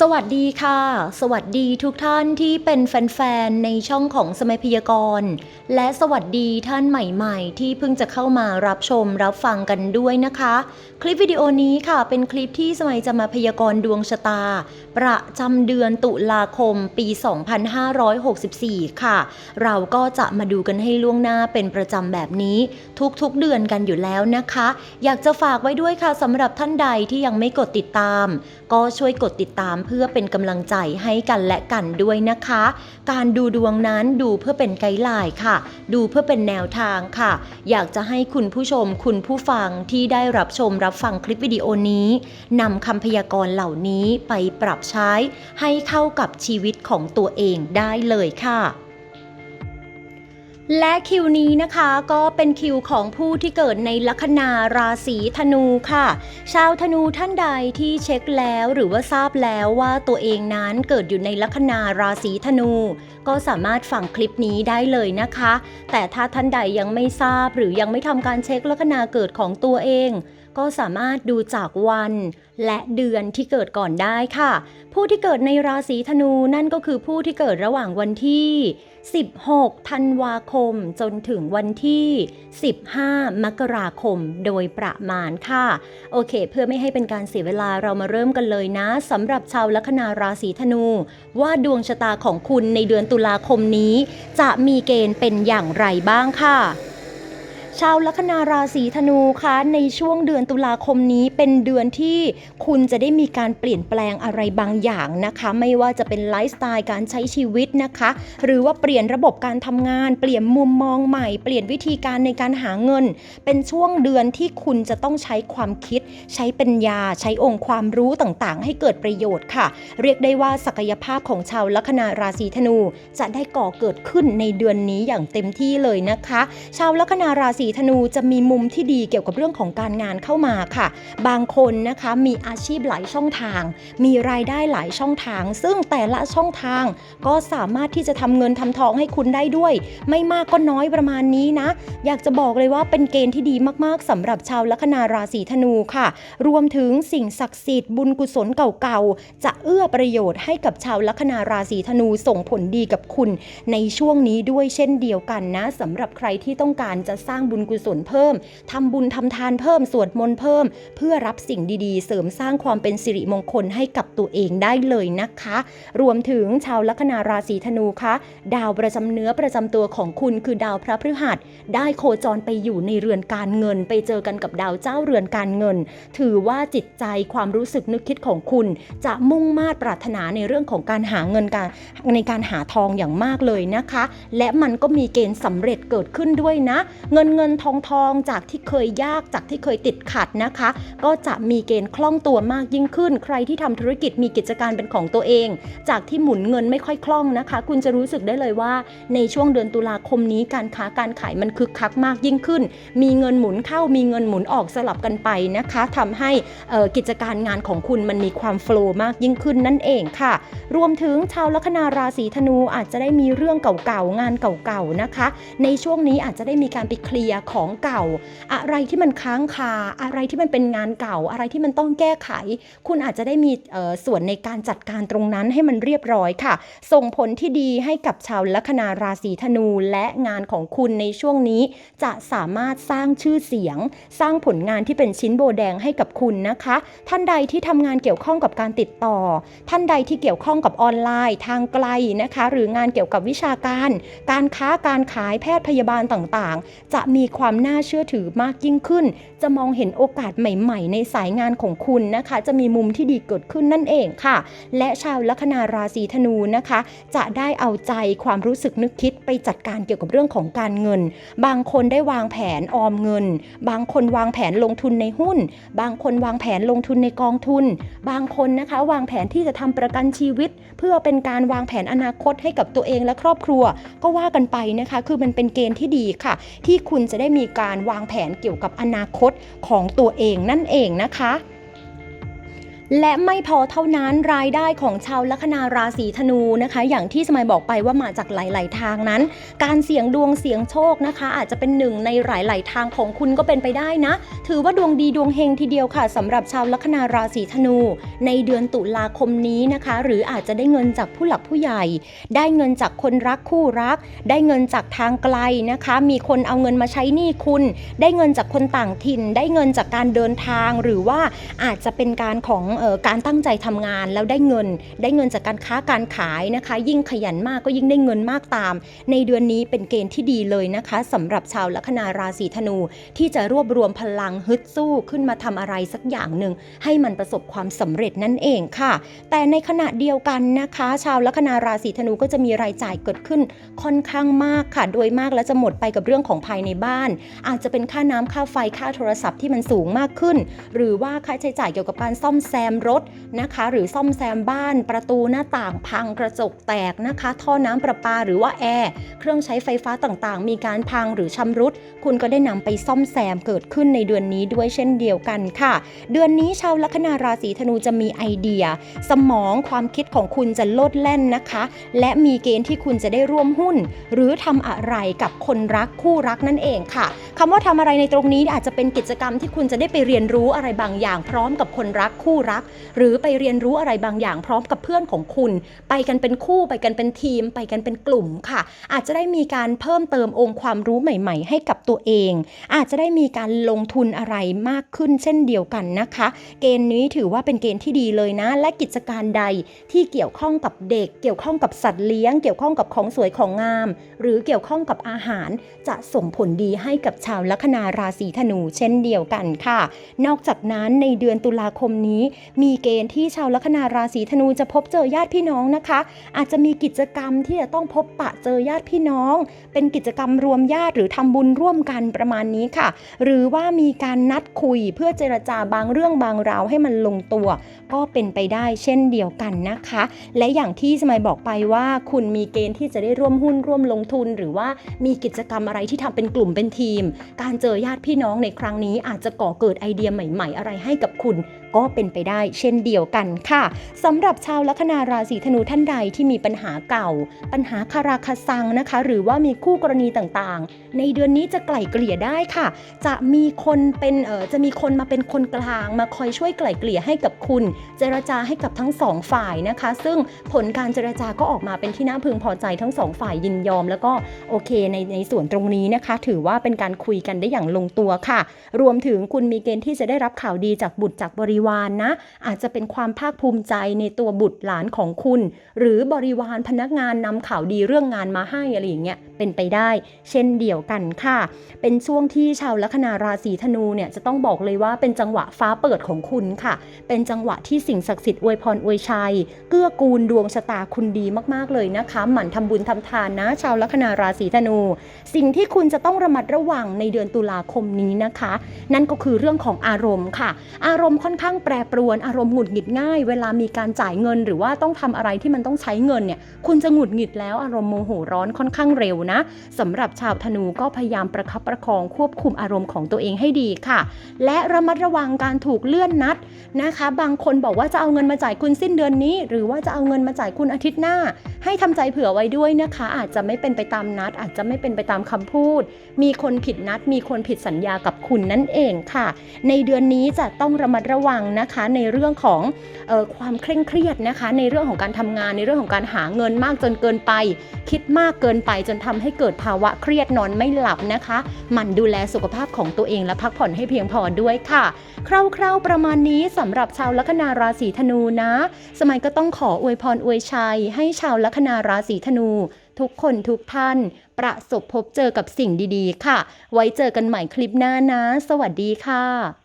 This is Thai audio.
สวัสดีค่ะ สวัสดีทุกท่านที่เป็นแฟนๆ ในช่องของสมัยพยากรณ์ และสวัสดีท่านใหม่ๆ ที่เพิ่งจะเข้ามารับชมรับฟังกันด้วยนะคะ คลิปวิดีโอนี้ค่ะ เป็นคลิปที่สมัยจะมาพยากรณ์ดวงชะตา ประจำเดือนตุลาคมปี 2564 ค่ะ เราก็จะมาดูกันให้ล่วงหน้าเป็นประจำแบบนี้ ทุกๆ เดือนกันอยู่แล้วนะคะ อยากจะฝากไว้ด้วยค่ะสำหรับท่านใดที่ยังไม่กดติดตาม ก็ช่วยกดติดตามเพื่อเป็นกำลังใจให้กันและกันด้วยนะคะ การดูดวงนั้นดูเพื่อเป็นไกด์ไลน์ค่ะ ดูเพื่อเป็นแนวทางค่ะ อยากจะให้คุณผู้ชมคุณผู้ฟังที่ได้รับชมรับฟังคลิปวิดีโอนี้นำคำพยากรณ์เหล่านี้ไปปรับใช้ให้เข้ากับชีวิตของตัวเองได้เลยค่ะ และคิวนี้นะคะก็เป็นคิวของผู้ที่เกิดในลัคนาราศีธนูค่ะ ชาวธนูท่านใดที่เช็คแล้วหรือว่าทราบแล้วว่าตัวเองนั้นเกิดอยู่ในลัคนาราศีธนู ก็สามารถฟังคลิปนี้ได้เลยนะคะ แต่ถ้าท่านใดยังไม่ทราบหรือยังไม่ทำการเช็คลัคนาเกิดของตัวเอง ก็สามารถดูจากวันและเดือนที่เกิดก่อนได้ค่ะ ผู้ที่เกิดในราศีธนูนั่นก็คือผู้ที่เกิดระหว่างวันที่ 16 ธันวาคม จนถึงวันที่ 15 มกราคมโดยประมาณค่ะ โอเค เพื่อไม่ให้เป็นการเสียเวลาเรามาเริ่มกันเลยนะสำหรับชาวลัคนาราศีธนู ว่าดวงชะตาของคุณในเดือนตุลาคมนี้ จะมีเกณฑ์เป็นอย่างไรบ้างค่ะ ชาวลัคนาราศีธนูคะในช่วงเดือนตุลาคมนี้เป็นเดือนที่คุณจะได้มีการเปลี่ยนแปลงอะไรบางอย่างนะคะ ไม่ว่าจะเป็นไลฟ์สไตล์การใช้ชีวิตนะคะ หรือว่าเปลี่ยนระบบการทำงาน เปลี่ยนมุมมองใหม่ เปลี่ยนวิธีการในการหาเงิน เป็นช่วงเดือนที่คุณจะต้องใช้ความคิด ใช้ปัญญา ใช้องค์ความรู้ต่างๆ ให้เกิดประโยชน์ค่ะ เรียกได้ว่าศักยภาพของชาวลัคนาราศีธนู จะได้ก่อเกิดขึ้นในเดือนนี้อย่างเต็มที่เลยนะคะ ชาวลัคนาราศีธนูจะมีมุมที่ดีเกี่ยวกับเรื่องของการงานเข้ามาค่ะ บางคนนะคะมีอาชีพหลายช่องทาง มีรายได้หลายช่องทาง ซึ่งแต่ละช่องทางก็สามารถที่จะทำเงินทำทองให้คุณได้ด้วย ไม่มากก็น้อยประมาณนี้นะ อยากจะบอกเลยว่าเป็นเกณฑ์ที่ดีมากๆสำหรับชาวลัคนาราศีธนูค่ะ รวมถึงสิ่งศักดิ์สิทธิ์บุญกุศลเก่าๆ จะเอื้อประโยชน์ให้กับชาวลัคนาราศีธนูส่งผลดีกับคุณ ในช่วงนี้ด้วยเช่นเดียวกันนะสำหรับใครที่ต้องการจะสร้างบุุญกุศลเพิ่มทำบุญทำทานเพิ่มสวดมนต์เพิ่ม เพื่อรับสิ่งดีๆ เสริมสร้างความเป็นสิริมงคลให้กับตัวเองได้เลยนะคะ รวมถึงชาวลัคนาราศีธนูคะ ดาวประจำเนื้อประจำตัวของคุณคือดาวพระพฤหัส ได้โคจรไปอยู่ในเรือนการเงิน ไปเจอกันกับดาวเจ้าเรือนการเงิน ถือว่าจิตใจความรู้สึกนึกคิดของคุณ จะมุ่งมา่ปรารถนาในเรื่องของการหาเงินการในการหาทองอย่างมากเลยนะคะ และมันก็มีเกณฑ์สำเร็จเกิดขึ้นด้วยนะ เงินเงินินทองทองจากที่เคยยากจากที่เคยติดขัดนะคะ ก็จะมีเกณฑ์คล่องตัวมากยิ่งขึ้น ใครที่ทำธุรกิจมีกิจการเป็นของตัวเอง จากที่หมุนเงินไม่ค่อยคล่องนะคะ คุณจะรู้สึกได้เลยว่า ในช่วงเดือนตุลาคมนี้การค้าการขายมันคึกคักมากยิ่งขึ้น มีเงินหมุนเข้ามีเงินหมุนออกสลับกันไปนะคะทำให้กิจการงานของคุณมันมีความโฟล์มากยิ่งขึ้นนั่นเองค่ะ รวมถึงชาวลัคนาราศีธนูอาจจะได้มีเรื่องเก่าๆงานเก่าๆนะคะ ในช่วงนี้อาจจะได้มีการไปเคลียร์ของเก่า อะไรที่มันค้างคา อะไรที่มันเป็นงานเก่า อะไรที่มันต้องแก้ไข คุณอาจจะได้มีส่วนในการจัดการตรงนั้นให้มันเรียบร้อยค่ะ ส่งผลที่ดีให้กับชาวลัคนาราศีธนูและงานของคุณในช่วงนี้ จะสามารถสร้างชื่อเสียง สร้างผลงานที่เป็นชิ้นโบแดงให้กับคุณนะคะ ท่านใดที่ทำงานเกี่ยวข้องกับการติดต่อ ท่านใดที่เกี่ยวข้องกับออนไลน์ทางไกลนะคะ หรืองานเกี่ยวกับวิชาการ การค้าการขายแพทย์พยาบาลต่างๆ จะมีีความน่าเชื่อถือมากยิ่งขึ้น จะมองเห็นโอกาสใหม่ๆ ในสายงานของคุณนะคะ จะมีมุมที่ดีเกิดขึ้นนั่นเองค่ะ และชาวลัคนาราศีธนูนะคะ จะได้เอาใจความรู้สึกนึกคิดไปจัดการเกี่ยวกับเรื่องของการเงิน บางคนได้วางแผนออมเงิน บางคนวางแผนลงทุนในหุ้น บางคนวางแผนลงทุนในกองทุน บางคนนะคะ วางแผนที่จะทำประกันชีวิต เพื่อเป็นการวางแผนอนาคตให้กับตัวเองและครอบครัว ก็ว่ากันไปนะคะ คือมันเป็นเกณฑ์ที่ดีค่ะ ที่คุณจะจะได้มีการวางแผนเกี่ยวกับอนาคตของตัวเองนั่นเองนะคะ และไม่พอเท่านั้นรายได้ของชาวลัคนาราศีธนูนะคะ อย่างที่สมัยบอกไปว่ามาจากหลาย ๆ ทางนั้น การเสี่ยงดวงเสี่ยงโชคนะคะ อาจจะเป็นหนึ่งในหลาย ๆ ทางของคุณก็เป็นไปได้นะ ถือว่าดวงดีดวงเฮงทีเดียวค่ะสำหรับชาวลัคนาราศีธนู ในเดือนตุลาคมนี้นะคะ หรืออาจจะได้เงินจากผู้หลักผู้ใหญ่ ได้เงินจากคนรักคู่รัก ได้เงินจากทางไกลนะคะ มีคนเอาเงินมาใช้หนี้คุณ ได้เงินจากคนต่างถิ่น ได้เงินจากการเดินทาง หรือว่าอาจจะเป็นการของออการตั้งใจทำงานแล้วได้เงิน ได้เงินจากการค้าการขายนะคะ ยิ่งขยันมากก็ยิ่งได้เงินมากตาม ในเดือนนี้เป็นเกณฑ์ที่ดีเลยนะคะสำหรับชาวลัคนาราศีธนู ที่จะรวบรวมพลังฮึดสู้ขึ้นมาทำอะไรสักอย่างหนึ่งให้มันประสบความสำเร็จนั่นเองค่ะ แต่ในขณะเดียวกันนะคะ ชาวลัคนาราศีธนูก็จะมีรายจ่ายเกิดขึ้นค่อนข้างมากค่ะ โดยมากแล้วจะหมดไปกับเรื่องของภายในบ้าน อาจจะเป็นค่าน้ำค่าไฟค่าโทรศัพท์ที่มันสูงมากขึ้น หรือว่าค่าใช้จ่ายเกี่ยวกับการซ่อมแซมมรถนะคะ หรือซ่อมแซมบ้านประตูหน้าต่างพังกระจกแตกนะคะ ท่อน้ำประปาหรือว่าแอร์เครื่องใช้ไฟฟ้าต่างๆ มีการพังหรือชำรุด คุณก็ได้นำไปซ่อมแซมเกิดขึ้นในเดือนนี้ด้วยเช่นเดียวกันค่ะ เดือนนี้ชาวลัคนาราศีธนูจะมีไอเดีย สมองความคิดของคุณจะโลดแล่นนะคะ และมีเกณฑ์ที่คุณจะได้ร่วมหุ้น หรือทำอะไรกับคนรักคู่รักนั่นเองค่ะคำว่าทำอะไรในตรงนี้อาจจะเป็นกิจกรรมที่คุณจะได้ไปเรียนรู้อะไรบางอย่างพร้อมกับคนรักคู่รักหรือไปเรียนรู้อะไรบางอย่างพร้อมกับเพื่อนของคุณ ไปกันเป็นคู่ไปกันเป็นทีม ไปกันเป็นกลุ่มค่ะ อาจจะได้มีการเพิ่มเติมองค์ความรู้ใหม่ ๆ ให้กับตัวเอง อาจจะได้มีการลงทุนอะไรมากขึ้นเช่นเดียวกันนะคะ เกณฑ์นี้ถือว่าเป็นเกณฑ์ที่ดีเลยนะ และกิจการใดที่เกี่ยวข้องกับเด็ก เกี่ยวข้องกับสัตว์เลี้ยง เกี่ยวข้องกับของสวยของงาม หรือเกี่ยวข้องกับอาหาร จะส่งผลดีให้กับชาวลัคนาราศีธนู เช่นเดียวกันค่ะ นอกจากนั้นในเดือนตุลาคมนี้มีเกณฑ์ที่ชาวลัคนาราศีธนูจะพบเจอญาติพี่น้องนะคะ อาจจะมีกิจกรรมที่จะต้องพบปะเจอญาติพี่น้อง เป็นกิจกรรมรวมญาติหรือทำบุญร่วมกันประมาณนี้ค่ะ หรือว่ามีการนัดคุยเพื่อเจรจาบางเรื่องบางราวให้มันลงตัว ก็เป็นไปได้เช่นเดียวกันนะคะ และอย่างที่สมัยบอกไปว่าคุณมีเกณฑ์ที่จะได้ร่วมหุ้นร่วมลงทุน หรือว่ามีกิจกรรมอะไรที่ทำเป็นกลุ่มเป็นทีม การเจอญาติพี่น้องในครั้งนี้อาจจะก่อเกิดไอเดียใหม่ ๆ อะไรให้กับคุณ ก็เป็นไปได้เช่นเดียวกันค่ะสำหรับชาวลัคนาราศีธนูท่านใดที่มีปัญหาเก่า ปัญหาคาราคาซังนะคะ หรือว่ามีคู่กรณีต่างๆ ในเดือนนี้จะไกล่เกลี่ยได้ค่ะ จะมีคนเป็นเออจะมีคนมาเป็นคนกลางมาคอยช่วยไกล่เกลี่ยให้กับคุณ เจรจาให้กับทั้งสองฝ่ายนะคะ ซึ่งผลการเจรจาก็ออกมาเป็นที่น่าพึงพอใจทั้งสองฝ่ายยินยอม แล้วก็โอเคในในส่วนตรงนี้นะคะ ถือว่าเป็นการคุยกันได้อย่างลงตัวค่ะ รวมถึงคุณมีเกณฑ์ที่จะได้รับข่าวดีจากบุตรจากบริวารนนะ อาจจะเป็นความภาคภูมิใจในตัวบุตรหลานของคุณ หรือบริวารพนักงานนำข่าวดีเรื่องงานมาให้อะไรอย่างเงี้ยเป็นไปได้ เช่นเดียวกันค่ะ เป็นช่วงที่ชาวลัคนาราศีธนูเนี่ยจะต้องบอกเลยว่าเป็นจังหวะฟ้าเปิดของคุณค่ะ เป็นจังหวะที่สิ่งศักดิ์สิทธิ์อวยพรอวยชัย เกื้อกูลดวงชะตาคุณดีมากๆเลยนะคะ หมั่นทำบุญทำทานนะ ชาวลัคนาราศีธนู สิ่งที่คุณจะต้องระมัดระวังในเดือนตุลาคมนี้นะคะ นั่นก็คือเรื่องของอารมณ์ค่ะ อารมณ์ค่อนข้างแปรปรวนอารมณ์หงุดหงิดง่าย เวลามีการจ่ายเงิน หรือว่าต้องทำอะไรที่มันต้องใช้เงินเนี่ยคุณจะหงุดหงิดแล้วอารมณ์โมโหร้อนค่อนข้างเร็วนะสำหรับชาวธนูก็พยายามประคับประคองควบคุมอารมณ์ของตัวเองให้ดีค่ะ และระมัดระวังการถูกเลื่อนนัดนะคะ บางคนบอกว่าจะเอาเงินมาจ่ายคุณสิ้นเดือนนี้ หรือว่าจะเอาเงินมาจ่ายคุณอาทิตย์หน้า ให้ทำใจเผื่อไว้ด้วยนะคะ อาจจะไม่เป็นไปตามนัด อาจจะไม่เป็นไปตามคำพูด มีคนผิดนัด มีคนผิดสัญญากับคุณนั่นเองค่ะ ในเดือนนี้จะต้องระมัดระวังนะคะในเรื่องของออความเคร่งเครียดนะคะ ในเรื่องของการทำงานในเรื่องของการหาเงินมากจนเกินไป คิดมากเกินไปจนทำให้เกิดภาวะเครียดนอนไม่หลับนะคะหมั่นดูแลสุขภาพของตัวเองและพักผ่อนให้เพียงพอด้วยค่ะ คร่าวๆประมาณนี้สำหรับชาวลัคนาราศีธนูนะ สมัยก็ต้องขออวยพรอวยชัยให้ชาวลัคคนาราศีธนู ทุกคนทุกท่าน ประสบพบเจอกับสิ่งดีๆ ค่ะ ไว้เจอกันใหม่คลิปหน้านะ สวัสดีค่ะ